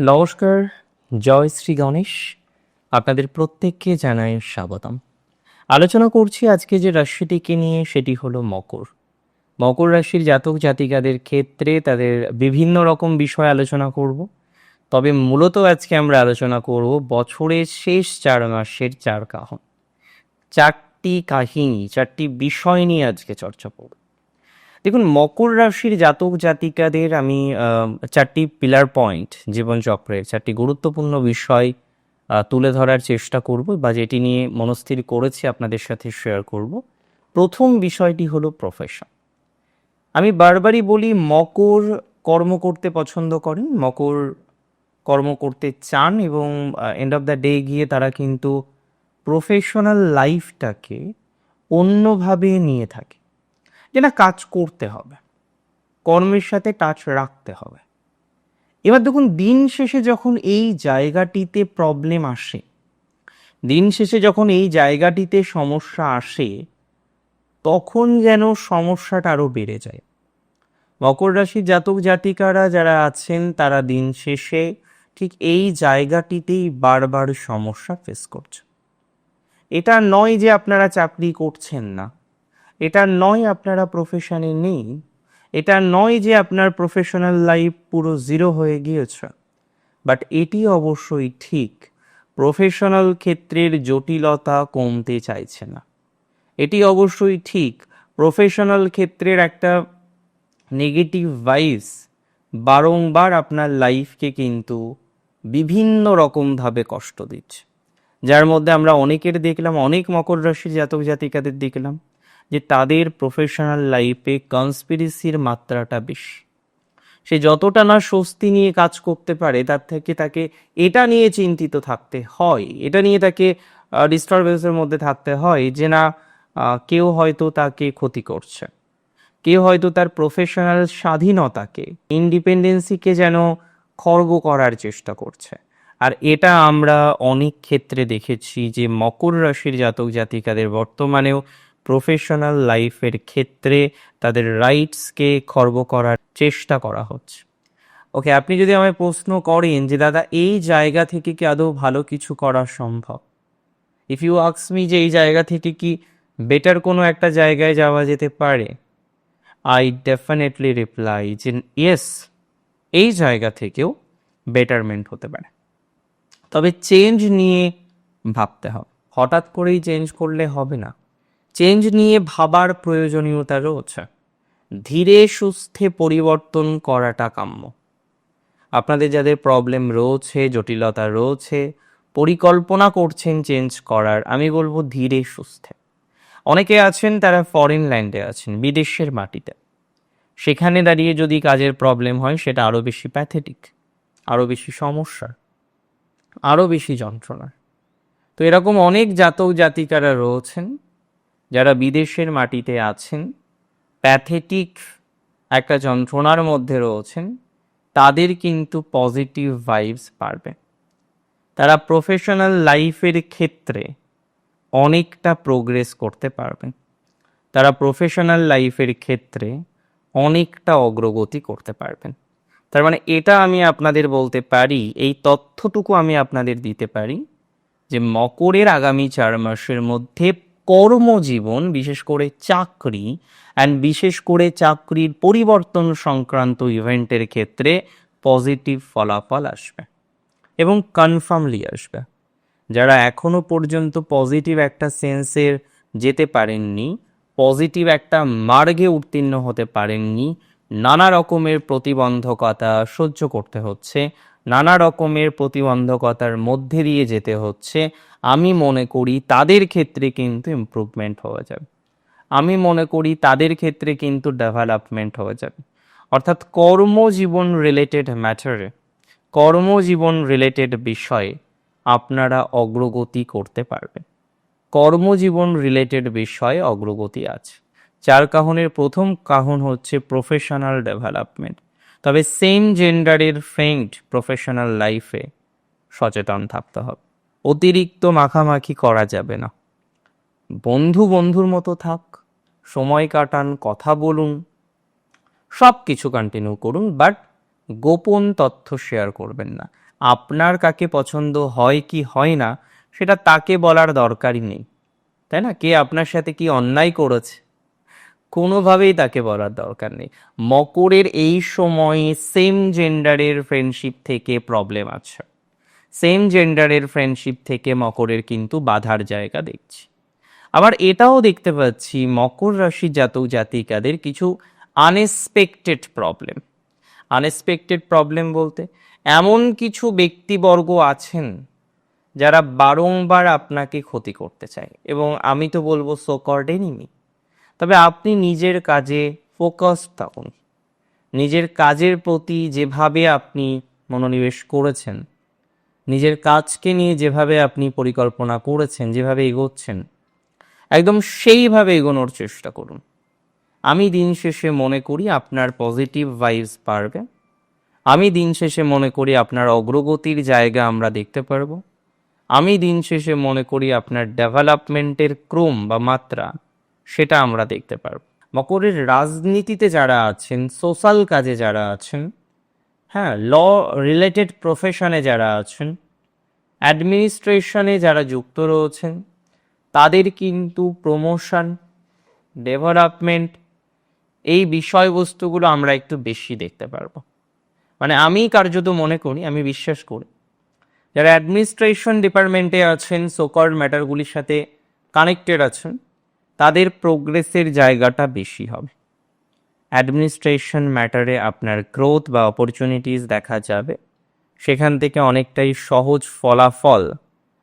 নমস্কার, জয় শ্রী গণেশ। আপনাদের প্রত্যেককে জানাই স্বাগতম। আলোচনা করছি আজকে যে রাশিটিকে নিয়ে, সেটি হলো মকর। মকর রাশির জাতক জাতিকাদের ক্ষেত্রে তাদের বিভিন্ন রকম বিষয় আলোচনা করব। তবে মূলত আজকে আমরা আলোচনা করব বছরের শেষ চার মাসের চার কাহন। চারটি কাহিনী, চারটি বিষয় নিয়ে আজকে চর্চা করব। দেখুন, মকর রাশির জাতক জাতিকাদের আমি চারটি পিলার পয়েন্ট জীবনচক্রের চারটি গুরুত্বপূর্ণ বিষয় তুলে ধরার চেষ্টা করব বা যেটি নিয়ে মনস্থির করেছি আপনাদের সাথে শেয়ার করব। প্রথম বিষয়টি হলো প্রফেশন আমি বারবারই বলি, মকর কর্ম করতে পছন্দ করেন, মকর কর্ম করতে চান এবং এন্ড অফ দ্য ডে গিয়ে তারা কিন্তু প্রফেশনাল লাইফটাকে অন্যভাবে নিয়ে থাকে। যে না কাজ করতে হবে, কর্মের সাথে টাচ রাখতে হবে। এবার দেখুন, দিন শেষে যখন এই জায়গাটিতে প্রবলেম আসে, দিন শেষে যখন এই জায়গাটিতে সমস্যা আসে, তখন যেন সমস্যাটা আরও বেড়ে যায়। মকর রাশির জাতক জাতিকারা যারা আছেন, তারা দিন শেষে ঠিক এই জায়গাটিতেই বারবার সমস্যা ফেস করছে। এটা নয় যে আপনারা চাকরি করছেন না এটা নয় আপনারা প্রফেশনে নেই। এটা নয় যে আপনার প্রফেশনাল লাইফ পুরো জিরো হয়ে গিয়েছে। বাট এটি অবশ্যই ঠিক। প্রফেশনাল ক্ষেত্রের জটিলতা কমতে চাইছে না। এটি অবশ্যই ঠিক। প্রফেশনাল ক্ষেত্রের একটা নেগেটিভ ভাইস বারংবার আপনার লাইফকে কিন্তু বিভিন্ন রকমভাবে কষ্ট দিচ্ছে। যার মধ্যে আমরা অনেকের দেখলাম, অনেক মকর রাশির জাতক জাতিকাদের দেখলাম। যে তাদের প্রফেশনাল লাইফে কনস্পিরেসির মাত্রাটা বেশি। সে যতটা না স্বস্তি নিয়ে কাজ করতে পারে, তার থেকে তাকে এটা নিয়ে চিন্তিত থাকতে হয়। এটা নিয়ে তাকে ডিস্টারবেন্সের মধ্যে থাকতে হয় যে না কেউ হয়তো তাকে ক্ষতি করছে। কেউ হয়তো তার প্রফেশনাল স্বাধীনতাকে ইন্ডিপেন্ডেন্সিকে যেন খর্ব করার চেষ্টা করছে। আর এটা আমরা অনেক ক্ষেত্রে দেখেছি যে মকর রাশির জাতক জাতিকাদের বর্তমানেও প্রফেশনাল লাইফের ক্ষেত্রে তাদের রাইটসকে খর্ব করার চেষ্টা করা হচ্ছে। ওকে আপনি যদি আমায় প্রশ্ন করেন যে, দাদা, এই জায়গা থেকে কি আদৌ ভালো কিছু করা সম্ভব? ইফ ইউ আক্স মি যে, এই জায়গা থেকে কি বেটার কোনো একটা জায়গায় যাওয়া যেতে পারে? আই ডেফিনেটলি রিপ্লাই যে ইয়েস এই জায়গা থেকেও বেটারমেন্ট হতে পারে। তবে চেঞ্জ নিয়ে ভাবতে হবে। হঠাৎ করেই চেঞ্জ করলে হবে না। চেঞ্জ নিয়ে ভাবার প্রয়োজনীয়তা রয়েছে। ধীরে সুস্থে পরিবর্তন করাটা কাম্য। আপনাদের যাদের প্রবলেম রয়েছে, জটিলতা রয়েছে, পরিকল্পনা করছেন চেঞ্জ করার, আমি বলব ধীরে সুস্থে। অনেকে আছেন, তারা ফরেন ল্যান্ডে আছেন, বিদেশের মাটিতে। সেখানে দাঁড়িয়ে যদি কাজের প্রবলেম হয়, সেটা আরও বেশি প্যাথেটিক আরও বেশি সমস্যার আরও বেশি যন্ত্রণার। তো এরকম অনেক জাতক জাতিকারা রয়েছেন যারা বিদেশের মাটিতে আছেন, প্যাথেটিক একটা যন্ত্রণার মধ্যে রয়েছেন, তাদের কিন্তু পজিটিভ ভাইবস পারবে তারা প্রফেশনাল লাইফের ক্ষেত্রে অনেকটা প্রোগ্রেস করতে পারবেন। তারা প্রফেশনাল লাইফের ক্ষেত্রে অনেকটা অগ্রগতি করতে পারবেন। তার মানে এটা আমি আপনাদের বলতে পারি, এই তথ্যটুকু আমি আপনাদের দিতে পারি যে মকরের আগামী চার মাসের মধ্যে কর্মজীবন, বিশেষ করে চাকরি অ্যান্ড বিশেষ করে চাকরির পরিবর্তন সংক্রান্ত ইভেন্টের ক্ষেত্রে পজিটিভ ফলাফল আসবে এবং কনফার্মলি আসবে। যারা এখনও পর্যন্ত পজিটিভ একটা সেন্সের যেতে পারেননি পজিটিভ একটা মার্গে উত্তীর্ণ হতে পারেননি, নানা রকমের প্রতিবন্ধকতা সহ্য করতে হচ্ছে, নানা রকমের প্রতিবন্ধকতার মধ্যে দিয়ে যেতে হচ্ছে আমি মনে করি তাদের ক্ষেত্রে কিন্তু ইমপ্রুভমেন্ট হওয়া যাবে। আমি মনে করি তাদের ক্ষেত্রে কিন্তু ডেভেলপমেন্ট হয়ে যাবে। অর্থাৎ কর্মজীবন রিলেটেড ম্যাটারে কর্মজীবন রিলেটেড বিষয়ে আপনারা অগ্রগতি করতে পারবেন। কর্মজীবন রিলেটেড বিষয়ে অগ্রগতি আছে। চার কাহনের, প্রথম কাহন হচ্ছে প্রফেশনাল ডেভেলপমেন্ট তবে সেম জেন্ডারের ফ্রেন্ড প্রফেশনাল লাইফে সচেতন থাকতে হবে। অতিরিক্ত মাখামাখি করা যাবে না। বন্ধু বন্ধুর মতো থাক, সময় কাটান, কথা বলুন, সব কিছু কন্টিনিউ করুন বাট গোপন তথ্য শেয়ার করবেন না। আপনার কাকে পছন্দ হয় কি হয় না, সেটা তাকে বলার দরকারই নেই। তাই না? কে আপনার সাথে কি অন্যায় করেছে? কোনোভাবেই তাকে বলার দরকার নেই। মকরের এই সময়ে সেম জেন্ডারের ফ্রেন্ডশিপ থেকে প্রবলেম আছে। সেম জেন্ডারের ফ্রেন্ডশিপ থেকে মকরের কিন্তু বাধার জায়গা দেখছি। আবার এটাও দেখতে পাচ্ছি মকর রাশি জাতক জাতিকাদের কিছু আনএক্সপেক্টেড প্রবলেম আনএক্সপেক্টেড প্রবলেম বলতে এমন কিছু ব্যক্তিবর্গ আছেন যারা বারংবার আপনাকে ক্ষতি করতে চায় এবং আমি তো বলব সোকর্ড এনিমি তবে আপনি নিজের কাজে ফোকাস থাকুন। নিজের কাজের প্রতি যেভাবে আপনি মনোনিবেশ করেছেন নিজের কাজকে নিয়ে যেভাবে আপনি পরিকল্পনা করেছেন, যেভাবে এগোচ্ছেন, একদম সেইভাবে এগোনোর চেষ্টা করুন। আমি দিন শেষে মনে করি আপনার পজিটিভ ভাইবস পারবে আমি দিন শেষে মনে করি আপনার অগ্রগতির জায়গা আমরা দেখতে পারব। আমি দিন শেষে মনে করি আপনার ডেভেলপমেন্টের ক্রম বা মাত্রা সেটা আমরা দেখতে পারব। মকরের রাজনীতিতে যারা আছেন সোশ্যাল কাজে যারা আছেন হ্যাঁ ল রিলেটেড প্রফেশনে যারা আছেন অ্যাডমিনিস্ট্রেশনে যারা যুক্ত রয়েছেন, তাদের কিন্তু প্রমোশন ডেভেলপমেন্ট এই বিষয়বস্তুগুলো আমরা একটু বেশি দেখতে পারব। মানে আমি কার্যত মনে করি, আমি বিশ্বাস করি, যারা অ্যাডমিনিস্ট্রেশন ডিপার্টমেন্টে আছেন সোকর ম্যাটারগুলির সাথে কানেক্টেড আছেন, তাদের প্রোগ্রেসের জায়গাটা বেশি হবে। অ্যাডমিনিস্ট্রেশন ম্যাটারে আপনার গ্রোথ বা অপরচুনিটিস দেখা যাবে। সেখান থেকে অনেকটাই সহজ ফলাফল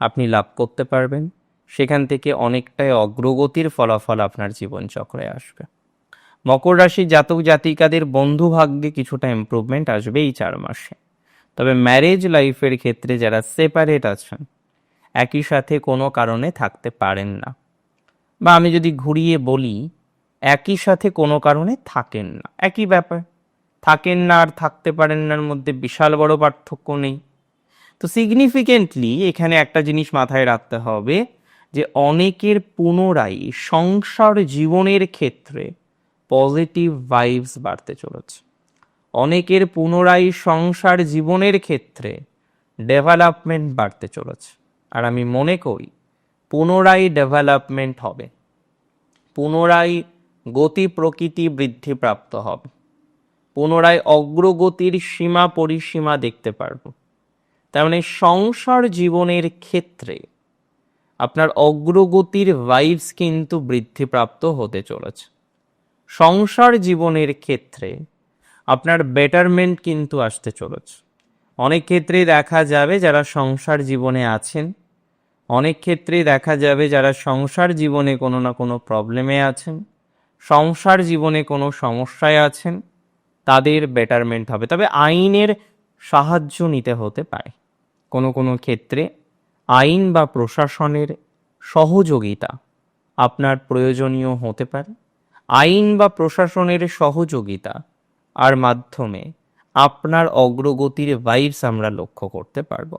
আপনি লাভ করতে পারবেন। সেখান থেকে অনেকটাই অগ্রগতির ফলাফল আপনার জীবনচক্রে আসবে। মকর রাশির জাতক জাতিকাদের বন্ধু ভাগ্যে কিছুটা ইমপ্রুভমেন্ট আসবে এই চার মাসে। তবে ম্যারেজ লাইফের ক্ষেত্রে যারা সেপারেট আছেন, একই সাথে কোনো কারণে থাকতে পারেন না। বা আমি যদি ঘুরিয়ে বলি একই সাথে কোনো কারণে থাকেন না। একই ব্যাপার। থাকেন না আর থাকতে পারেন নার মধ্যে বিশাল বড় পার্থক্য নেই। তো সিগনিফিকেন্টলি এখানে একটা জিনিস মাথায় রাখতে হবে যে অনেকের পুনরায় সংসার জীবনের ক্ষেত্রে পজিটিভ ভাইবস বাড়তে চলেছে। অনেকের পুনরায় সংসার জীবনের ক্ষেত্রে ডেভেলপমেন্ট বাড়তে চলেছে। আর আমি মনে করি পুনরায় ডেভেলপমেন্ট হবে। পুনরায় গতি প্রকৃতি বৃদ্ধিপ্রাপ্ত হবে। পুনরায় অগ্রগতির সীমা পরিসীমা দেখতে পারব। তার মানে সংসার জীবনের ক্ষেত্রে আপনার অগ্রগতির ভাইবস কিন্তু বৃদ্ধিপ্রাপ্ত হতে চলেছে। সংসার জীবনের ক্ষেত্রে আপনার বেটারমেন্ট কিন্তু আসতে চলেছে। অনেক ক্ষেত্রেই দেখা যাবে যারা সংসার জীবনে আছেন, অনেক ক্ষেত্রেই দেখা যাবে যারা সংসার জীবনে কোনো না কোনো প্রবলেমে আছেন সংসার জীবনে কোনো সমস্যায় আছেন, তাদের বেটারমেন্ট হবে। তবে আইনের সাহায্য নিতে হতে পারে। কোনো কোনো ক্ষেত্রে আইন বা প্রশাসনের সহযোগিতা আপনার প্রয়োজনীয় হতে পারে। আইন বা প্রশাসনের সহযোগিতা আর মাধ্যমে আপনার অগ্রগতির ভাইবস আমরা লক্ষ্য করতে পারব।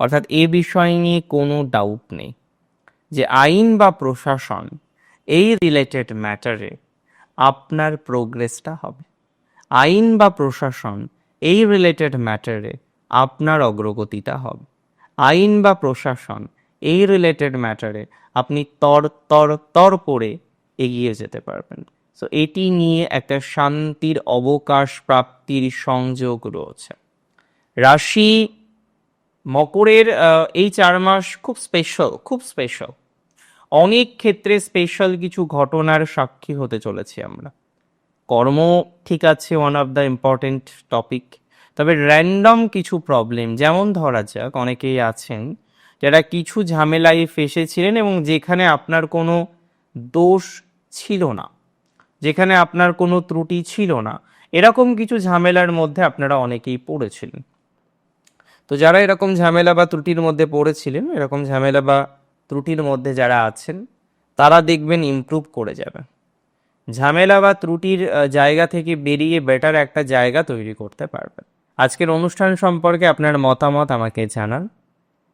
অর্থাৎ এ বিষয় নিয়ে কোনো ডাউট নেই যে আইন বা প্রশাসন এই রিলেটেড ম্যাটারে আপনার প্রোগ্রেসটা হবে। আইন বা প্রশাসন এই রিলেটেড ম্যাটারে আপনার অগ্রগতিটা হবে। আইন বা প্রশাসন এই রিলেটেড ম্যাটারে আপনি তর তর তর করে এগিয়ে যেতে পারবেন। সো এটি নিয়ে একটা শান্তির অবকাশ প্রাপ্তির সংযোগ রয়েছে। রাশি মকরের এই চার মাস খুব স্পেশাল খুব স্পেশাল অনেক ক্ষেত্রে স্পেশাল কিছু ঘটনার সাক্ষী হতে চলেছি আমরা। কর্ম ঠিক আছে one of the important topic তবে র্যান্ডম কিছু প্রবলেম যেমন ধরা যাক, অনেকেই আছেন যারা কিছু ঝামেলায় ফেসেছিলেন এবং যেখানে আপনার কোনো দোষ ছিল না, যেখানে আপনার কোনো ত্রুটি ছিল না, এরকম কিছু ঝামেলার মধ্যে আপনারা অনেকেই পড়েছিলেন। তো যারা এরকম ঝামেলা বা ত্রুটির মধ্যে পড়েছিলেন, এরকম ঝামেলা বা ত্রুটির মধ্যে যারা আছেন, তারা দেখবেন ইমপ্রুভ করে যাবে। ঝামেলা বা ত্রুটির জায়গা থেকে বেরিয়ে বেটার একটা জায়গা তৈরি করতে পারবেন। আজকের অনুষ্ঠান সম্পর্কে আপনার মতামত আমাকে জানান।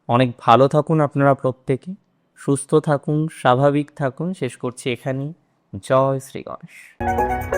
অনেক ভালো থাকুন আপনারা প্রত্যেকে। সুস্থ থাকুন, স্বাভাবিক থাকুন। শেষ করছি এখানেই। জয় শ্রী গণেশ।